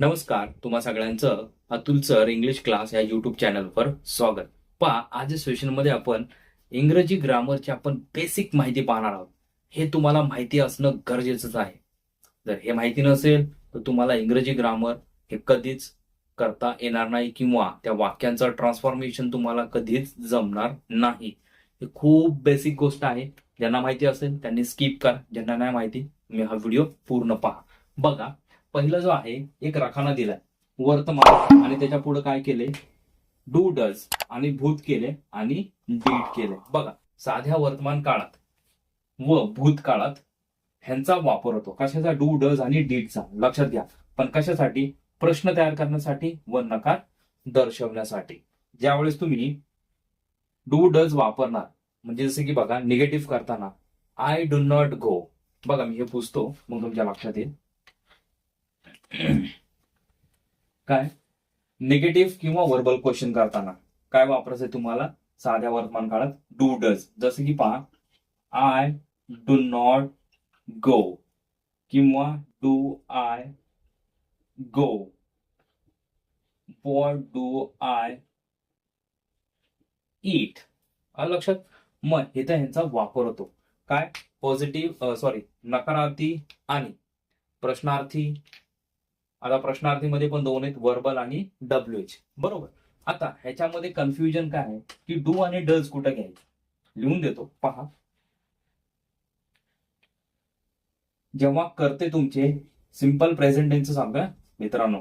नमस्कार तुम्हा सगळ्यांचं अतुल सर इंग्लिश क्लास या युट्यूब चॅनलवर स्वागत. पहा आज सेशनमध्ये आपण इंग्रजी ग्रामरची आपण बेसिक माहिती पाहणार आहोत. हे तुम्हाला माहिती असणं गरजेचंच आहे. जर हे माहिती नसेल तर तुम्हाला इंग्रजी ग्रामर हे कधीच करता येणार नाही किंवा त्या वाक्यांचं ट्रान्सफॉर्मेशन तुम्हाला कधीच जमणार नाही. हे खूप बेसिक गोष्ट आहे. ज्यांना माहिती असेल त्यांनी स्किप करा. ज्यांना नाही माहिती मी हा व्हिडिओ पूर्ण पहा. बघा पहिलं जो आहे एक रखाना दिलाय. वर्तमान आणि त्याच्या पुढे काय केले? Do does. आणि भूत केले. आणि डीड केले. बघा साध्या वर्तमान काळात व भूतकाळात ह्यांचा वापर होतो. कशाचा? डू डज आणि डीडचा. लक्षात घ्या. पण कशासाठी? प्रश्न तयार करण्यासाठी व नकार दर्शवण्यासाठी. ज्यावेळेस तुम्ही डू डज वापरणार म्हणजे जसं की बघा निगेटिव्ह करताना आय डू नॉट गो. बघा मी हे पुसतो मग तुमच्या लक्षात येईल. काय? निगेटिव्ह किंवा वर्बल क्वेश्चन करताना काय वापरायचं तुम्हाला साध्या वर्तमान काळात? डू डज जसं की पहा. आय डू नॉट गो किंवा do I go what do I it लक्षात? मग इथं ह्यांचा वापर होतो. काय? पॉझिटिव्ह सॉरी नकारार्थी आणि प्रश्नार्थी आता प्रश्नार्थीमध्ये पण दोन आहेत वर्बल आणि डब्ल्यू एच बरोबर? आता ह्याच्यामध्ये कन्फ्युजन काय आहे? की डू आणि डज कुठं घ्यायचं? लिहून देतो. पहा. जेव्हा करते तुमचे सिंपल प्रेझेंट टेन्स सांगा मित्रांनो.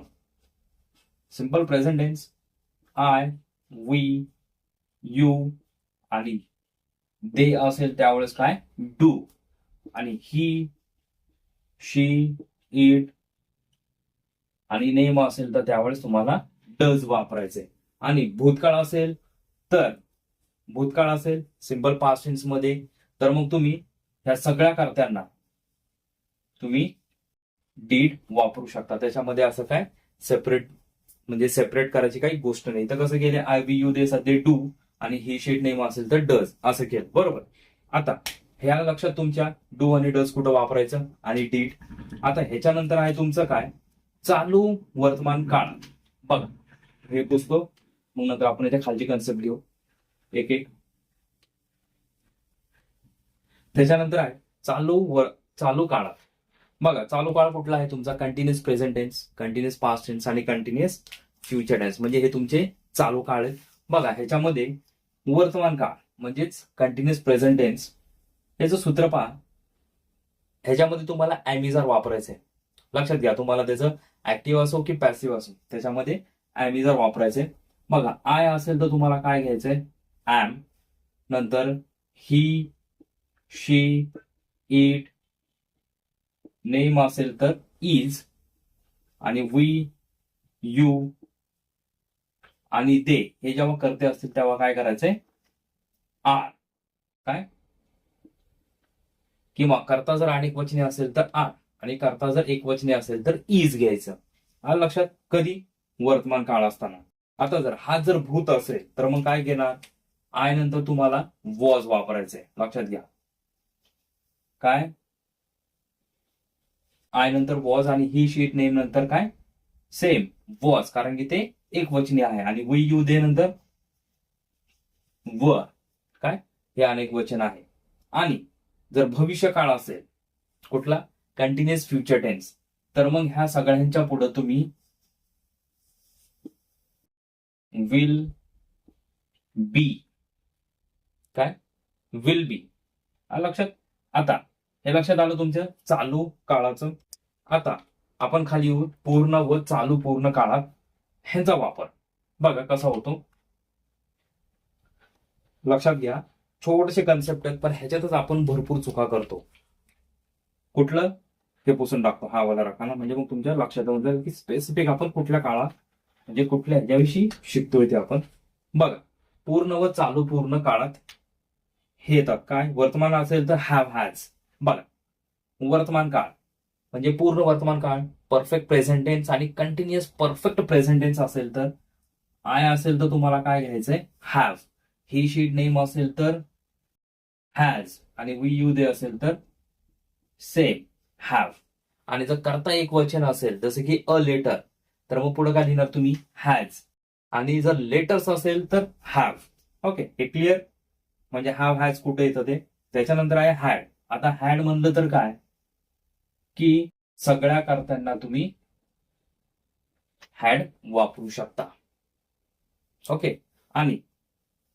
Simple present tense I we you आणि दे असेल त्यावेळेस काय? डू आणि ही शी इट आणि नेम असेल तर त्यावेळेस तुम्हाला डज वापरायचे. आणि भूतकाळ असेल तर भूतकाळ असेल सिंपल पास्टमध्ये तर मग तुम्ही ह्या सगळ्या कर्त्यांना तुम्ही डीड वापरू शकता. त्याच्यामध्ये असं काय? सेपरेट म्हणजे सेपरेट करायची काही गोष्ट नाही. तर कसं केले? आय बी यू दे सध्या डू आणि ही शेड नेम असेल तर डज असं केलं. बरोबर? आता ह्या लक्षात तुमच्या डू आणि डज कुठं वापरायचं? आणि डीड आता ह्याच्यानंतर आहे तुमचं काय? चालू वर्तमान काळ. बघा हे पुसतो मग नंतर आपण याच्या खालची कन्सेप्ट घेऊ. एक एक. त्याच्यानंतर आहे चालू वर चालू काळात बघा चालू काळ कुठला आहे तुमचा? Continuous present tense continuous past tense आणि कंटिन्युअस फ्युचर टेन्स म्हणजे हे तुमचे चालू काळ आहेत. बघा ह्याच्यामध्ये वर्तमान काळ म्हणजेच कंटिन्युअस प्रेझेंट टेन्स याचं सूत्र पहा. ह्याच्यामध्ये तुम्हाला ऍमिझार वापरायचं आहे लक्षात घ्या तुम्हाला त्याचं ऍक्टिव्ह असो की पॅसिव्ह असो त्याच्यामध्ये ॲमिझर वापरायचे. बघा आय असेल तर तुम्हाला काय घ्यायचंय? ॲम नंतर ही शी इट नेम असेल तर इज आणि वी यू आणि दे हे जेव्हा करते असतील तेव्हा काय करायचंय? आर काय? किंवा करता जर अनेक वचने असेल तर आर आणि करता जर एक वचने असेल तर इज घ्यायचं. आलं लक्षात कधी? वर्तमान काळ असताना. आता जर हा जर भूत असेल तर मग काय घेणार? आय नंतर तुम्हाला वॉज वापरायचंय. लक्षात घ्या. काय? आय नंतर वॉज आणि ही शीट नेम नंतर काय? सेम. वॉज. कारण की ते एक वचनी आहे. आणि वी यू दे नंतर व काय? हे अनेक वचन आहे. आणि जर भविष्य काळ असेल कुठला? कंटिन्युअस फ्युचर टेन्स तर मग ह्या सगळ्यांच्या पुढे तुम्ही विल बी काय? विल बी लक्षात? आता. हे लक्षात आलं तुमच्या चालू काळाचं? आता. आपण खाली येऊ. पूर्ण व चालू पूर्ण काळात ह्यांचा वापर. बघा कसा होतो. लक्षात घ्या. छोटेसे कन्सेप्ट आहेत पण ह्याच्यातच आपण भरपूर चुका करतो. कुठलं? हे पुसून टाकतो हा वाला राखाना म्हणजे मग तुमच्या लक्षात येऊन जाईल की स्पेसिफिक आपण कुठल्या काळात म्हणजे कुठल्या ह्याच्याविषयी शिकतोय ते आपण. बघा पूर्ण व चालू पूर्ण काळात हे येतात. काय? वर्तमान असेल तर हॅव हॅज बघा वर्तमान काळ. म्हणजे पूर्ण वर्तमान काळ. परफेक्ट प्रेझेंट टेन्स आणि कंटिन्युअस परफेक्ट प्रेझेंट टेन्स असेल तर आय असेल तर तुम्हाला काय घ्यायचंय? हॅव ही शीट नेम असेल तर हॅज आणि वी यू दे असेल तर सेम हॅव आणि जर करता एक वचन असेल जसं की अ लेटर तर मग पुढे काय लिहिणार तुम्ही? हॅज आणि जर लेटर्स असेल तर हॅव ओके हे क्लिअर म्हणजे हॅव हॅज कुठे येतं ते? त्याच्यानंतर आहे हॅड आता हॅड म्हणलं तर काय? की सगळ्या कर्त्यांना तुम्ही हॅड वापरू शकता. ओके आणि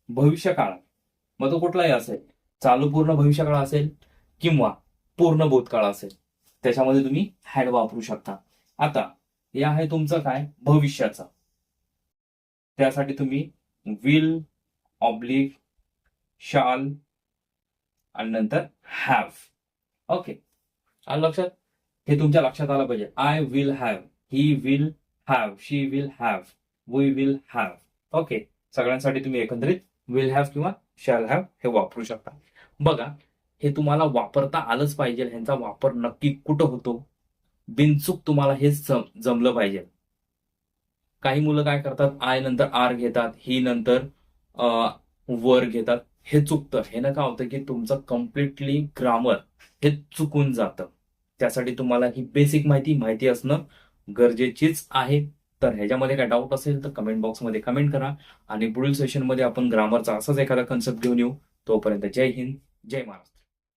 भविष्यकाळ. मग तो कुठलाही असेल चालू पूर्ण भविष्यकाळ असेल किंवा पूर्ण भूतकाळ असेल. त्याच्यामध्ये तुम्ही हॅड वापरू शकता. आता हे आहे तुमचं काय? भविष्याचं. त्यासाठी तुम्ही विल ऑब्लिक शाल आणि नंतर हॅव ओके आलं लक्षात? हे तुमच्या लक्षात आलं पाहिजे. I will have he will have she will have we will have okay सगळ्यांसाठी तुम्ही एकंदरीत विल हॅव किंवा शॅल हॅव हे वापरू शकता. बघा हे तुम्हाला वापरता आलंच पाहिजे. ह्यांचा वापर नक्की कुठं होतो? बिनचूक तुम्हाला हे जमलं पाहिजे. काही मुलं काय करतात? आय नंतर आर घेतात ही नंतर वर घेतात. हे चुकतं. हे ना काय होतं की तुमचं कम्प्लिटली ग्रामर हे चुकून जातं. त्यासाठी तुम्हाला ही बेसिक माहिती माहिती असणं गरजेचीच आहे. तर ह्याच्यामध्ये काय डाऊट असेल तर कमेंट बॉक्समध्ये कमेंट करा. आणि पुढील सेशनमध्ये आपण ग्रामरचा असाच एखादा कन्सेप्ट घेऊन येऊ. तोपर्यंत जय हिंद जय महाराष्ट्र.